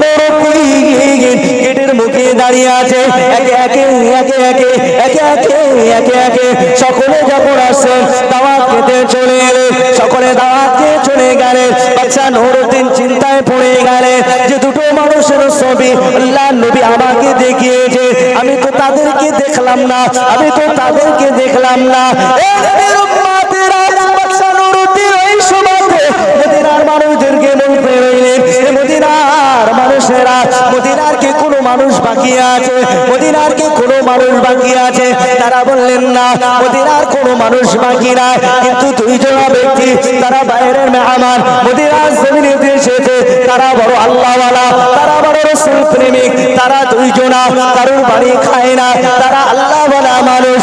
নুরুদ্দিন গেটের মুখে দাঁড়িয়ে আছে। একে একে একে একে একে একে একে একে। সকলে যখন আসছেন দাওয়াত খেতে চলে এলে সকলে দাওয়াত খেয়ে চলে গেলে বাচ্চা নুরুদ্দিন চিন্তায় পড়ে গেলে যে দুটো মানুষের ছবি আল্লাহ নবী আমাকে দেখিয়েছে। আমি তো তাদেরকে দেখলাম না, আমি তো তাদেরকে দেখলাম না। মানুষ বাকি আছে। মদিনার কি কোনো মানুষ বাকি আছে। তারা বললেন, না, মদিনার কোনো মানুষ বাকি নাই। কিন্তু দুইজন ব্যক্তি, তারা বাইরের মেহমান, মদিনার জমিনে এসেছে। তারা বড় আল্লাহওয়ালা, তারা বড় রসুল প্রেমিক, তারা দুইজনা কারোর বাড়ি খায় না। তারা আল্লাহ বলা মানুষ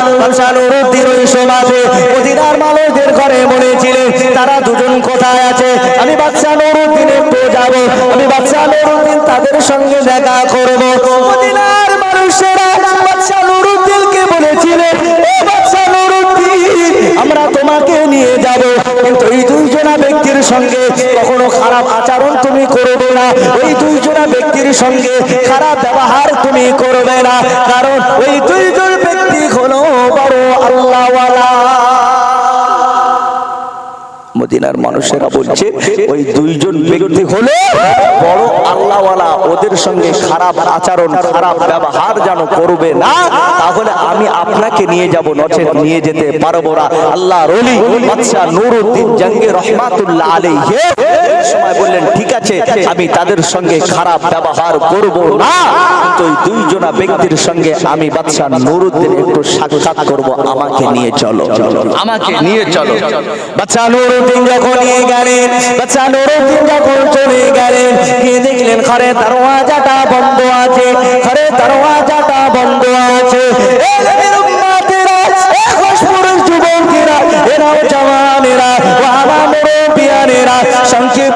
নুরুদ্দিন ওই সমাজে। মদিনার মানুষদের ঘরে বলেছিলেন তারা দুজন কোথায় আছে? আমি বাচ্চা নুরুদ্দিন একটু যাব। আমি বাচ্চা নুরুদ্দিন তাদের সঙ্গে দেখা করব। মদিনার মানুষেরা দুইজনা ব্যক্তির সঙ্গে কখনো খারাপ আচরণ তুমি করবে না। ওই দুইজনা ব্যক্তির সঙ্গে খারাপ ব্যবহার তুমি করবে না। কারণ ওই দুইজন ব্যক্তি হলো বড় আল্লাহওয়ালা। মদিনার মানুষেরা বলছে ওই দুইজন ব্যক্তি হলো বড় আল্লাহওয়ালা ওদের সঙ্গে খারাপ আচরণ খারাপ ব্যবহার যেন করবে না তাহলে আমি আপনাকে নিয়ে যাব নচেত নিয়ে যেতে পারব না। আল্লাহ রলি বাদশা নুরুদ্দিন জঙ্গে রহমাতুল্লাহ আলাইহি সময় বললেন ঠিক আছে আমি তাদের সঙ্গে খারাপ ব্যবহার করব না কিন্তু ওই দুইজনা ব্যক্তির সঙ্গে আমি বাদশা নুরুদ্দিন একটু সাক্ষাৎ করব আমাকে নিয়ে চলো। আমাকে নিয়ে চলো। বাচ্চা নুরুদ্দিন যখন নিয়ে গেলেন বাচ্চা নুরুদ্দিন যখন চলে গেলেন গিয়ে দেখলেন ঘরে দরওয়াজাটা বন্ধ আছে ঘরে দরওয়াজাটা বন্ধ আছে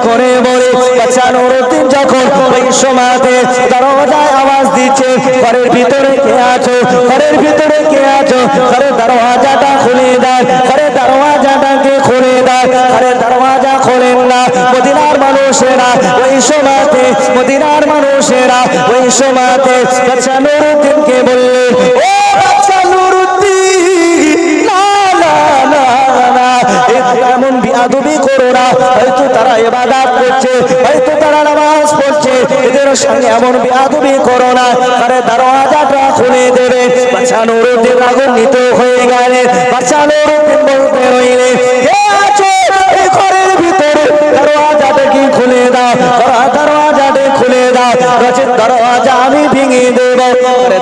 করে বলে বাচ্চা নুরুদ্দিন যখন ওই সময়তে দরওয়াজায় আওয়াজ দিচ্ছে ঘরের ভিতরে কে আছো ঘরের ভিতরে কে আছো ঘরের দরওয়াজাটা খুলে দেয় ঘরের দরওয়াজাটাকে খুলে দেয়, ঘরের দরওয়াজা খোলেন না। মদিনার মানুষেরা ওই সময়তে, মদিনার মানুষেরা ওই সময়তে বললেন, ও বাচ্চা নুরুদ্দিন হয়তো তারা ইবাদত করছে, হয়তো তারা নামাজ পড়ছে, এদের সঙ্গে এমন বিয়াদবি করো না। আরে দরওয়াজাটা খুলে দেবে। নুরুদ্দিন রাগান্বিত হয়ে গেলেন। বাচ্চা নুরুদ্দিন বলতে রইলেন, কে দরওয়াজাটা কি খুলে দরওয়াজাটা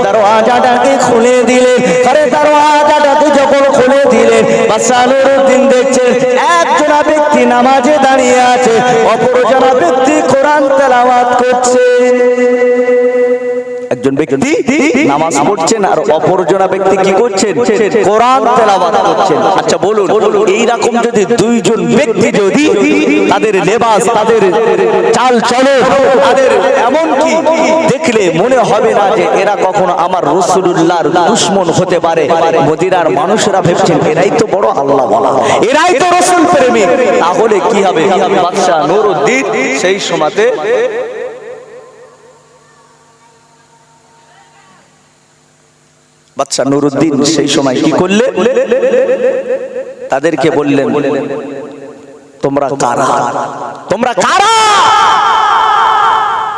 দরওয়াজাটাকে খুলে দিলে? যখন খুলে দিলে সালের নুরুদ্দিন দেখছেন একজনা ব্যক্তি নামাজে দাঁড়িয়ে আছে অপরজনা ব্যক্তি কোরআন তেলাওয়াত করছে। একজন ব্যক্তি নামাজ পড়ছেন আর অপরজনা ব্যক্তি কি করছেন? কোরআন তেলাওয়াত করছেন। আচ্ছা বলুন এই রকম যদি দুইজন ব্যক্তি যদি তাদের লেবাস তাদের চাল চলো তাদের এমন কি দেখলে মনে হবে না যে এরা কখনো আমার রসুল্লাহর দুশ্মন হতে পারে? মদিনার মানুষেরা ভেবছেন এরাই তো বড় আল্লাহ। বলা এরাই তো রসুল প্রেমিক। তাহলে কি হবে? বাদশাহ নুরুদ্দিন সেই সময়তে বাচ্চা নুরুদ্দিন সেই সময় কি করলে? তাদেরকে বললেন তোমরা কারা? তোমরা কারা?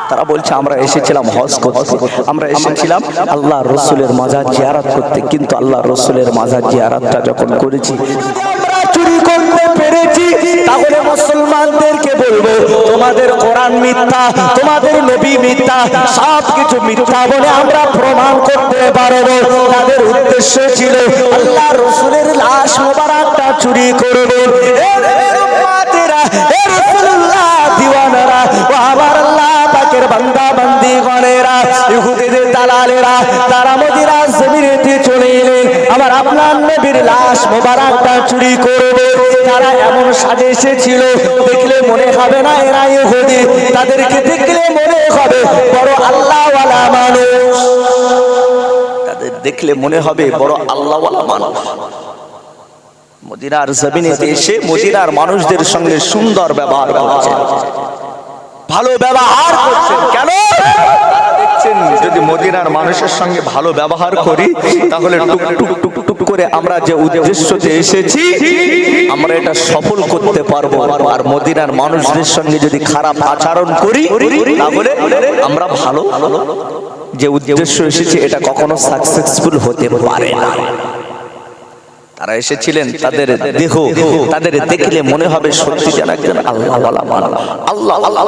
তারা বলছে আমরা এসেছিলাম হজ করতে। আমরা এসেছিলাম আল্লাহ রসুলের মাজার জিয়ারাত করতে। কিন্তু আল্লাহ রসুলের মাজার জিয়ারাতটা যখন করেছি তাহলে মুসলমানদেরকে বলব, তোমাদের কোরআন মিথ্যা, তোমাদের নবী মিথ্যা সব কিছু মিথ্যা বলে আমরা প্রমাণ করতে পারব। তাদের উদ্দেশ্য ছিল আল্লাহ রসুলের লাশ মোবারকটা চুরি করবে বান্দা বান্দি গণেরা ইহুদিদের দালালেরা, তারা মদিনা জমিনেতে চলে এলেন। আমার আপনার নবীর লাশ মোবারকটা চুরি করবে। তারা এমন সাজে এসেছিল, দেখলে মনে হবে না এরা ইহুদি। তাদেরকে দেখলে মনে হবে বড় আল্লাহওয়ালা মানুষ। তাদের দেখলে মনে হবে বড় আল্লাহওয়ালা মানুষ। মদিনার জমিনেতে এসে মদিনার মানুষদের সঙ্গে সুন্দর ব্যবহার করছে। ভালো ব্যবহার করছেন। কেন? যদি মদিনার মানুষের সঙ্গে ভালো ব্যবহার করি, তাহলে টুক টুক করে আমরা যে উদ্দেশ্যতে এসেছি, আমরা এটা সফল করতে পারব। আর মদিনার মানুষদের সঙ্গে যদি খারাপ আচরণ করি, তাহলে আমরা ভালো। যে উদ্দেশ্য এসেছে, এটা কখনো সাকসেসফুল হতে পারে না। তারা এসেছিলেন তাদের দেহ তাদের দেখলে মনে হবে সত্যি যেন একজন আল্লাহ আল্লাহ আল্লাহ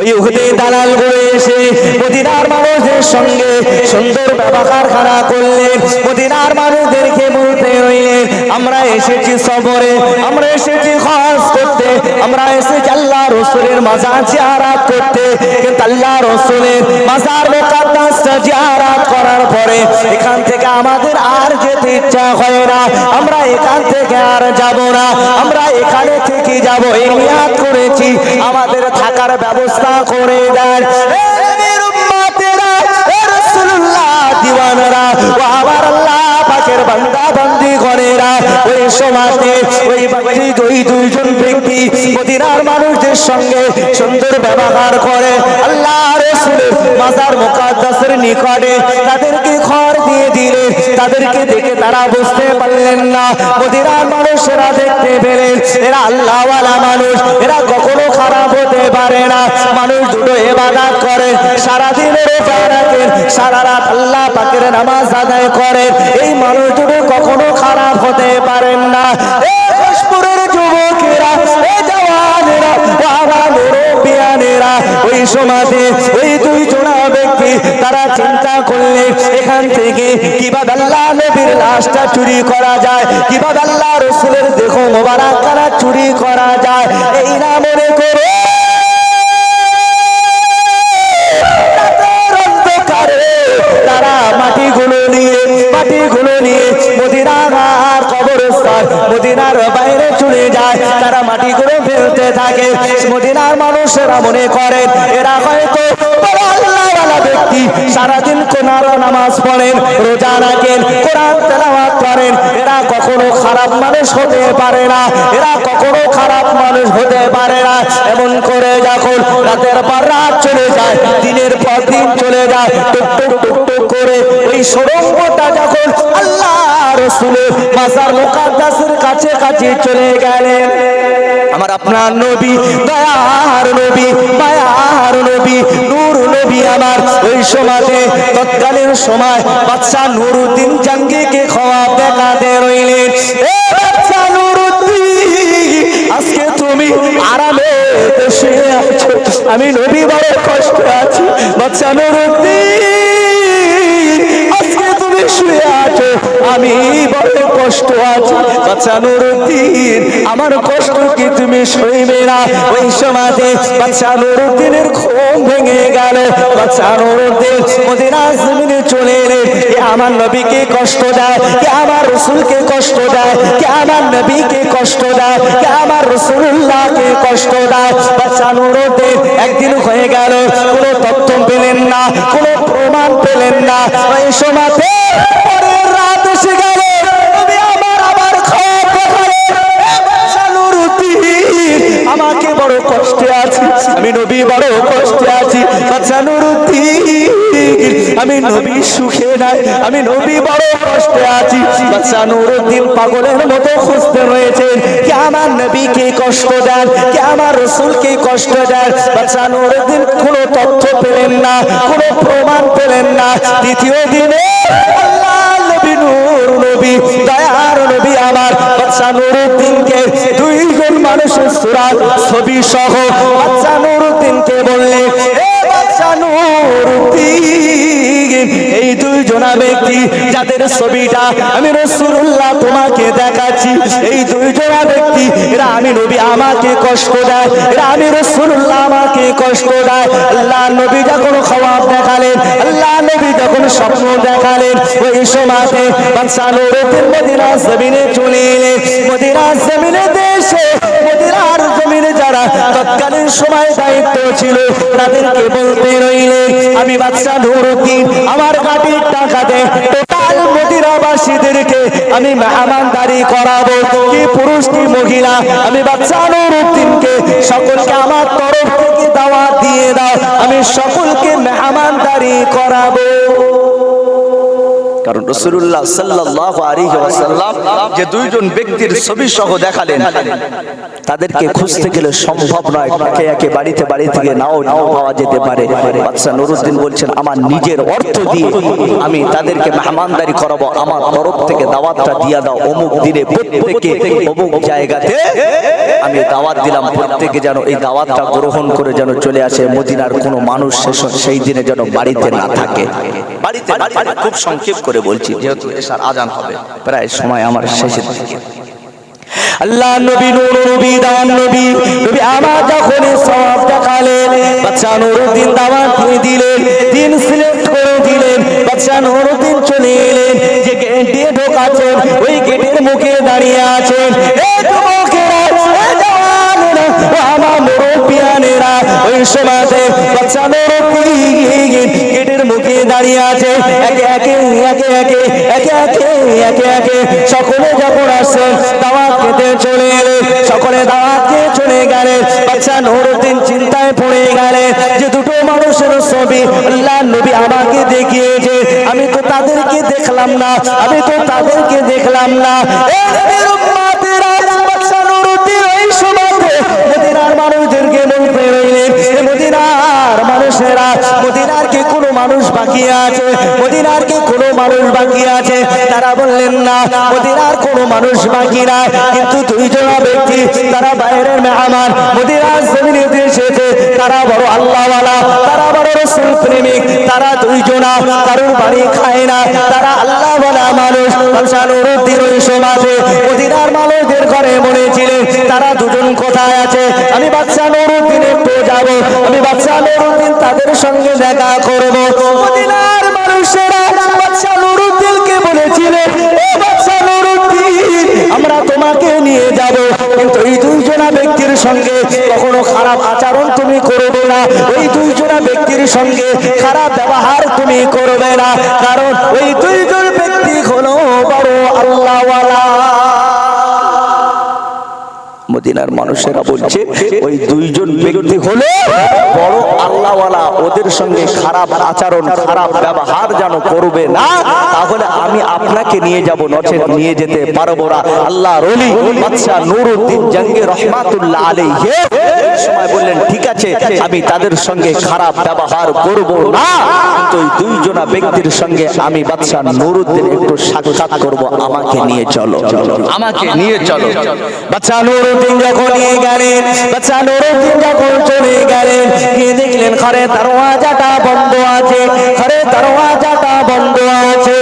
ওই উহুদে দালালগুলো এসে মদিনার মানুষদের সঙ্গে সুন্দর ব্যবহার খারাপ করলেন। মদিনার মানুষদেরকে বলতে রইলেন আমরা এসেছি সবরে আমরা এসেছি খরচ করতে আমরা এসেছি আল্লাহ রসুলের মাজার জিয়ারাত করতে। কিন্তু আল্লাহ রসুলের মাজার মোকাদ্দাসটা জিয়ারাত করার পরে এখান থেকে আমাদের আর যেতে ইচ্ছা হয় না। আমরা এখান থেকে আর যাব না। আমরা এখানে থেকে যাব এই নিয়াত করেছি। আমাদের থাকার ব্যবস্থা করে দেন। দিওয়ানারা, আমার আল্লাহ পাকের বান্দা মদিনার মানুষদের সঙ্গে সুন্দর ব্যবহার করে। আল্লাহ মাজার মুকাদ্দাসের নিকটে তাদেরকে ঘর দিয়ে দিলে, তাদেরকে দেখে তারা বুঝতে পারলেন না। মদিনার মানুষেরা দেখতে পেলেন এরা আল্লাহওয়ালা মানুষ, এরা কখনো খারাপ হতে পারে না। মানুষ দুটো এবাদাত করে রাখেন সারা রাত আল্লাহ পাকের নামাজ আদায় করেন এই মানুষ দুটো কখনো খারাপ হতে পারেন না। থাকে। মদিনার মানুষেরা মনে করে এরা হয়তো বড় আল্লাহওয়ালা ব্যক্তি সারাদিন কোনার নামাজ পড়েন, রোজা রাখেন, কোরআন তেলাওয়াত করেন, এরা কখনো খারাপ মানুষ হতে পারে না, এরা কখনো খারাপ মানুষ হতে পারে না। এমন করে যখন রাতের পর রাত চলে যায়, দিনের পর দিন চলে যায়, টুক টুক টুক টুক করে ওই সুরঙ্গটা যখন আল্লাহ রসুলের মাজার মুকাদ্দাসের কাছে কাছে চলে গেলেন। আমার আপনার নবী, দয়ার নবী, মায়ার নবী, নূর আমার ওই সমাজে তৎকালীন সময় বাচ্চা নুরুদ্দিন জাঙ্গিকে খাওয়া দেখাতে রইলেন বাচ্চা আজকে তুমি আরামে বসে আছো। আমি নবী বড় কষ্ট আছি। বাচ্চা নুরুদ্দিন শুয়ে আছো, আমি বড় কষ্ট আছি। বাচ্চা নুরুদ্দিন আমার কষ্ট কি তুমি সইবে না? ওই সমাজে বাচ্চা নুরুদ্দিনের ঘুম ভেঙে গেল। বাচ্চা নুরুদ্দিন মদিনা জমিনে চলে এলেন কে আমার নবীকে কষ্ট দেয়? কে আমার রসুলকে কষ্ট দেয়? কে আমার নবীকে কষ্ট দেয়? কে আমার রসুল্লাহকে কষ্ট দেয়? বাচ্চা নুরুদ্দিন একদিন হয়ে গেল। কোনো তথ্য পেলেন না, কোনো প্রমাণ পেলেন না। ওই সমাজে আমাকে বড় কষ্টে আছি। আমি নবী বড় কষ্টে আছি। বাচ্চা নুরুদ্দিন আমি নবী সুখে নাই, আমি নবী বড় কষ্টে আছি। বাচ্চা নুরুদ্দিন পাগলের মতো খুঁজতে রয়েছে। কে আমার নবীকে কষ্ট দেন, কে আমার রসুলকে কষ্ট দেন? বাচ্চা নুরুদ্দিন কোনো তথ্য পেলেন না, কোনো প্রমাণ পেলেন না। দ্বিতীয় দিনে আমার। মানুষের সুরাত ছবি সহ বাচ্চা নুরুদ্দিনকে বললে, এ বাচ্চা নুরুদ্দিন এই দুইজনা ব্যক্তি যাদের ছবিটা আমি রসুল্লাহ তোমাকে দেখাচ্ছি, এই দুইজনা ব্যক্তি, এরা আমি নবী, আমাকে কষ্ট দেয়, এরা আমি রসুল্লাহ আমাকে কষ্ট দেয়। আল্লাহ নবী যখন খবর দেখালেন, আল্লাহ নবী যখন স্বপ্ন দেখালেন, ওই সমাজে বাদশা নুরুদ্দিন মদিনা জমিনে চলে এলেন। মদিনা জমিনে দেশে মদিনার জমিনে যারা তৎকালীন সময় দায়িত্ব ছিল, তাদেরকে বলতে রইলেন আমি বাদশা নুরুদ্দিন, আমার গাড়ির টাকাতে টোটাল মদিনাবাসীদেরকে আমি মেহমানদারি করাবো। কি পুরুষ, কি মহিলা, আমি বাদশা নুরুদ্দিনকে সকলকে আমার তরফ থেকে দাওয়াত দিয়ে দাও, আমি সকলকে মেহমানদারি করাবো। কারণ রসুল্লাহ সাল্লাহ আলাইহি ওয়াসাল্লাম যে দুইজন ব্যক্তির ছবি সহ দেখালেন তাদেরকে খুঁজতে গেলে সম্ভব নয় একে একে বাড়িতে বাড়ি থেকে নাও নাও পাওয়া যেতে পারে বাদশা নুরুদ্দিন বলছেন আমার নিজের অর্থ দিয়ে আমি তাদেরকে মেহমানদারি করাবো আমার তরফ থেকে দাওয়াতটা দিয়া দাও অমুক দিনে প্রত্যেকে অমুক জায়গাতে আমি দাওয়াত দিলাম প্রত্যেকে যেন এই দাওয়াতটা গ্রহণ করে যেন চলে আসে মদিনার কোনো মানুষ সেই দিনে যেন বাড়িতে না থাকে বাড়িতে। খুব সংক্ষেপ করে বলছি, যেহেতু এসার আজান হবে, প্রায় সময় আমার শেষের দিকে। আল্লাহ নবী, নূর, নবী, দান নবী নবী আমার যখন সওয়াব দেখালেন বাচ্চা নুরুদ্দিন দাওয়াত দিয়ে দিলেন, দিন সিলেক্ট করে দিলেন বাচ্চা নুরুদ্দিন চলে এলেন, যে গেট দিয়ে ঢোকাচ্ছেন ওই গেটের মুখে দাঁড়িয়ে আছেন। এ যুবকেরা গেটের মুখে দাঁড়িয়ে আছে। একে একে একে একে একে একে একে একে। সকলে যখন আসছেন দাওয়াত খেতে চলে এলেন সকলে দাওয়াত খেয়ে চলে গেলেন বাচ্চা নুরুদ্দিন চিন্তায় পড়ে গেলেন যে দুটো মানুষের ছবি আল্লাহ নবী আমাকে দেখিয়েছে। আমি তো তাদেরকে দেখলাম না, আমি তো তাদেরকে দেখলাম না। মানুষ বাকি আছে। মদিনার কি কোনো মানুষ বাকি আছে? তারা বললেন, না, মদিনার কোনো মানুষ বাকি নাই। কিন্তু দুইজন ব্যক্তি, তারা বাইরের মেহমান এসেছে তারা বড় আল্লাহওয়ালা, তারা বড় রসুল প্রেমিক, তারা দুইজনা কারোর বাড়ি খায় না, তারা আল্লাহওয়ালা মানুষ শানুরুদ্দিন ওই সমাজে, মদিনার মানুষদের ঘরে মনে ছিলেন তারা দুজন কোথায় আছে? আমি বাচ্চা নুরুদ্দিন একটু যাব, আমি বাচ্চা নুরুদ্দিন তাদের সঙ্গে দেখা করব। মদিনার মানুষেরা বাচ্চা নুরুদ্দিনকে বলেছিলেন ও বাচ্চা নুরুদ্দিন আমরা তোমাকে নিয়ে যাব। কিন্তু এই দুইজনা ব্যক্তির সঙ্গে কখনো খারাপ আচরণ তুমি করবে না। ওই দুইজনা ব্যক্তির সঙ্গে খারাপ ব্যবহার তুমি করবে না। কারণ ওই দুইজন মদিনার মানুষেরা বলছে ওই দুইজন ব্যক্তি হলো বড় আল্লাহওয়ালা ওদের সঙ্গে খারাপ আচরণ খারাপ ব্যবহার যেন করবে না তাহলে আমি আপনাকে নিয়ে যাব নচেত নিয়ে যেতে পারব না। আল্লাহ রলি বাদশা নুরুদ্দিন জঙ্গে রহমাতুল্লাহ আলাইহি সময় বললেন ঠিক আছে আমি তাদের সঙ্গে খারাপ ব্যবহার করব না কিন্তু ওই দুইজনা ব্যক্তির সঙ্গে আমি বাদশা নুরুদ্দিন একটু সাক্ষাৎ করব। আমাকে নিয়ে চলো। আমাকে নিয়ে চলো। বাচ্চা নুরুদ্দিন যখন নিয়ে গেলেন, বাচ্চা নুরুদ্দিন যখন চলে গেলেন, গিয়ে দেখলেন ঘরে দরওয়াজাটা বন্ধ আছে, ঘরে দরওয়াজাটা বন্ধ আছে।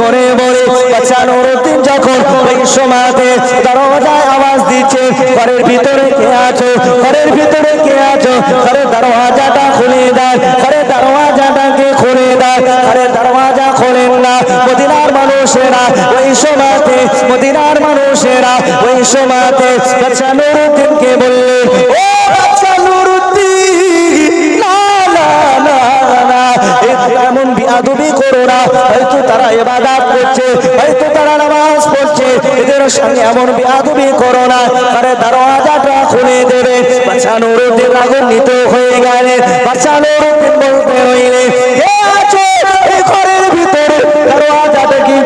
করে বলে, বাচ্চা নুরুদ্দিন যখন ওই সময়তে দরওয়াজায় আওয়াজ দিচ্ছে, ঘরের ভিতরে কে আছো? ঘরের ভিতরে কে আছো? ঘরের দরওয়াজাটা খুলে দেয় ঘরের দরওয়াজাটাকে খুলে দেয় ঘরের দরওয়াজা খোলেন না। মদিনার মানুষেরা, ওই সময়তে, মদিনার মানুষেরা, ওই সময়তে বাচ্চা নুরুদ্দিনকে বললেন, ও বাচ্চা নুরুদ্দিন, না না না এমন বিয়াদবি করো না হয়তো তারা ইবাদত করছে, হয়তো তারা নামাজ পড়ছে, এদের সঙ্গে এমন বিয়াদবি করো না, আরে দরওয়াজাটা খুলে দেবে নুরুদ্দিন রাগান্বিত হয়ে গেলেন বাচ্চা নুরুদ্দিন বলতে হইলে দরওয়াজাটা কি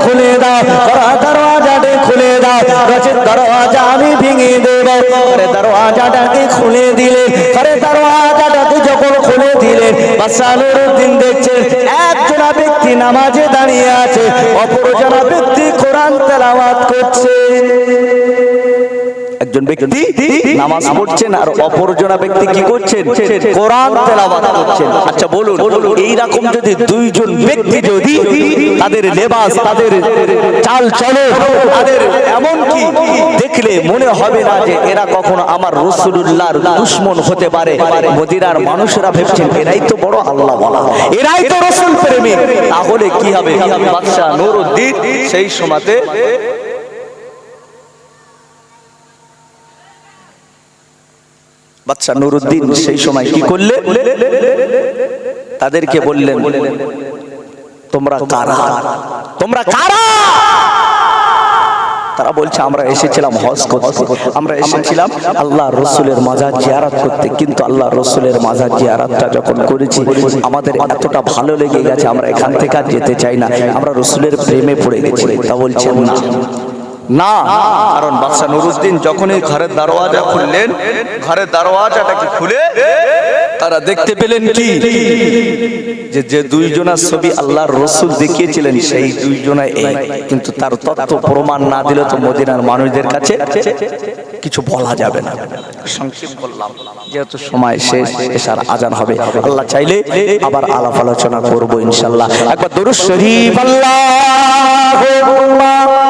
দরওয়াজা আমি ভেঙে দেব। দরওয়াজাটাকে খুলে দিলে? আরে দরওয়াজাটাকে যখন খুলে দিলেন বাচ্চা নুরুদ্দিন দেখছেন একজনা ব্যক্তি নামাজে দাঁড়িয়ে আছে অপর জানা ব্যক্তি কোরআন তেলাওয়াত করছে। একজন ব্যক্তি নামাজ পড়ছেন আর অপরজনা ব্যক্তি কি করছেন? কোরআন তেলাওয়াত করছেন। আচ্ছা বলুন এই রকম যদি দুইজন ব্যক্তি যদি তাদের লেবাস তাদের চাল চলো তাদের এমন কি দেখলে মনে হবে না যে এরা কখনো আমার রসুল্লাহর দুশ্মন হতে পারে। মদিনার মানুষেরা ভেবছেন এরাই তো বড় আল্লাহ বলা। এরাই তো রসুল প্রেমী। তাহলে কি হবে? বাদশাহ নুরুদ্দিন সেই সময়তে বাচ্চা নুরুদ্দিন সেই সময় কি করলে তাদেরকে বললেন তোমরা কারা? তোমরা কারা? তারা বলছে আমরা এসেছিলাম হজ করতে। আমরা এসেছিলাম আল্লাহ রসুলের মাজার জিয়ারাত করতে। কিন্তু আল্লাহ রসুলের মাজার জিয়ারাতটা যখন করেছি আমাদের এতটা ভালো লেগে গেছে আমরা এখান থেকে আর যেতে চাই না। আমরা রসুলের প্রেমে পড়ে গেছি। তা বলছেন না। না কারণ বাদশা নুরুদ্দিন যখনই ঘরের দরওয়াজা খুললেন ঘরের দরওয়াজাটাকে খুলে তারা দেখতে পেলেন কি? যে যে দুইজনার ছবি আল্লাহর রসুল দেখিয়েছিলেন সেই দুইজনাই এই কিন্তু তার তত্ত্ব প্রমাণ না দিলে তো মদিনার মানুষদের কাছে কিছু বলা যাবে না। সংক্ষেপ করলাম যেহেতু সময় শেষ এসার আজান হবে। আল্লাহ চাইলে আবার আলাপ আলোচনা করব ইনশাল্লাহ একবার দরুদ শরীফ আল্লাহ সাল্লি আলা ও গো বাবা,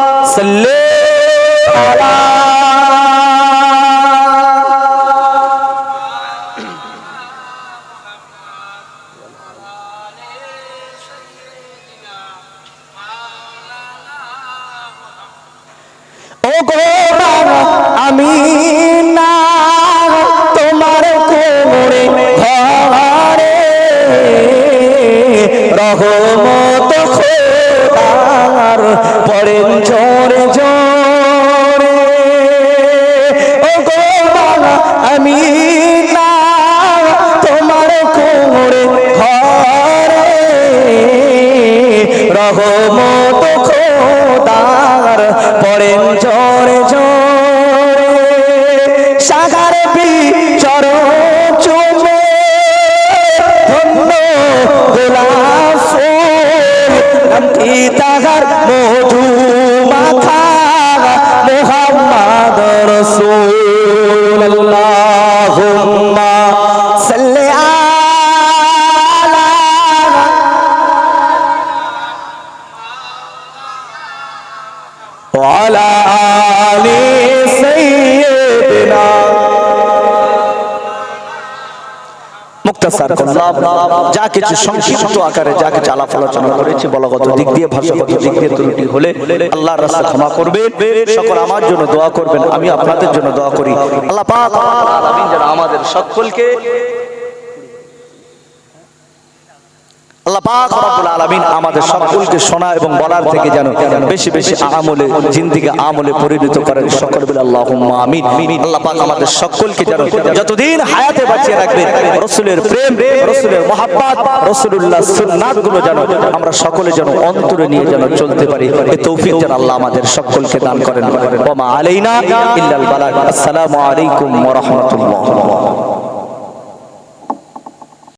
আমি না তোমার কোমরে ঘরে রহমত যা সংক্ষিপ্ত আকারে যা কিছু আলাপ আলোচনা করেছি বলগত দিক দিয়ে ভাষাগত দিক দিয়ে ত্রুটি হলে আল্লাহ রাস্তা ক্ষমা করবে সকল আমার জন্য দোয়া করবেন আমি আপনাদের জন্য দোয়া করি। আল্লাহ পাক আমাদের সকলকে আল্লাহ পাক রব্বুল আলামিন আমাদের সকলকে শোনা এবং বলার থেকে যেন বেশি বেশি আমলে, জিন্দিগি আমলে পরিণত করেন সকল বলে আল্লাহুম্মা আমিন। আল্লাহ পাক আমাদের সকলকে যেন যতদিন হায়াতে বাঁচিয়ে রাখবেন, রাসূলের প্রেম, রাসূলের মহাব্বত, রাসূলুল্লাহ সুন্নাতগুলো যেন আমরা সকলে যেন অন্তরে নিয়ে যেন চলতে পারি। এই তৌফিক যেন আল্লাহ আমাদের সকলকে দান করেন। ওয়া মা আলাইনা ইল্লাল বালাগ। আসসালামু আলাইকুম ওয়া রাহমাতুল্লাহ।